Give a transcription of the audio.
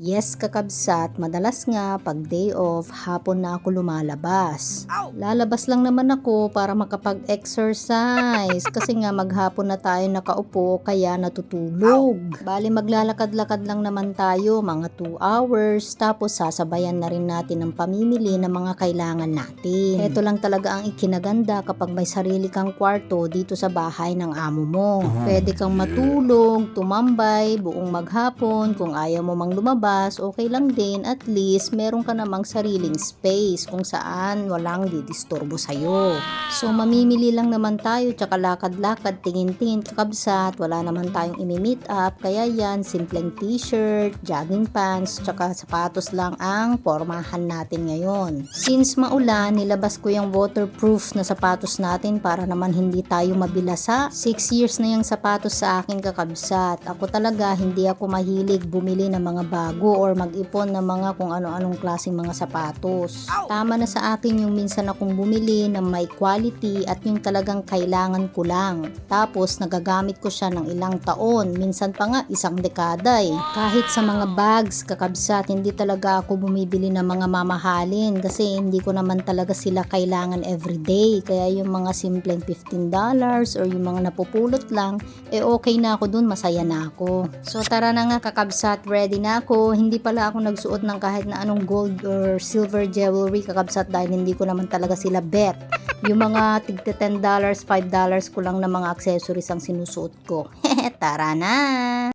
Yes, kakabsat, madalas nga pag day off, hapon na ako lumalabas. Lalabas lang naman ako para makapag-exercise kasi nga maghapon na tayo nakaupo kaya natutulog. Bali maglalakad-lakad lang naman tayo mga 2 hours tapos sasabayan na rin natin ang pamimili ng mga kailangan natin. Ito lang talaga ang ikinaganda kapag may sarili kang kwarto dito sa bahay ng amo mo. Pwede kang matulog, tumambay, buong maghapon. Kung ayaw mo mang lumabas, okay lang din. At least, meron ka namang sariling space kung saan walang didisturbo sa'yo. So, mamimili lang naman tayo, tsaka lakad-lakad, tingin-tingin, kakabsat. Wala naman tayong imi-meet up. Kaya yan, simpleng t-shirt, jogging pants, tsaka sapatos lang ang pormahan natin ngayon. Since maulan, nilabas ko yung waterproof na sapatos natin para naman hindi tayo mabilasa. 6 years na yung sapatos sa akin kakabsat. Ako talaga hindi ako mahilig bumili ng mga bago or mag-ipon ng mga kung ano-anong klaseng mga sapatos. Tama na sa akin yung minsan akong bumili ng may quality at yung talagang kailangan ko lang. Tapos nagagamit ko siya ng ilang taon, minsan pa nga isang dekada eh. Kahit sa mga bags kakabsat, hindi talaga ako bumibili ng mga mamahalin kasi hindi ko naman talaga sila kailangan everyday. Kaya yung mga simpleng $15 or yung mga napupulot lang, eh okay na ako dun, masaya na ako. So tara na nga kakabsat, ready na ako. Hindi pala ako nagsuot ng kahit na anong gold or silver jewelry kakabsat dahil hindi ko naman talaga sila bet. Yung mga tigta $10, $5 ko lang na mga accessories ang sinusuot ko. tara na!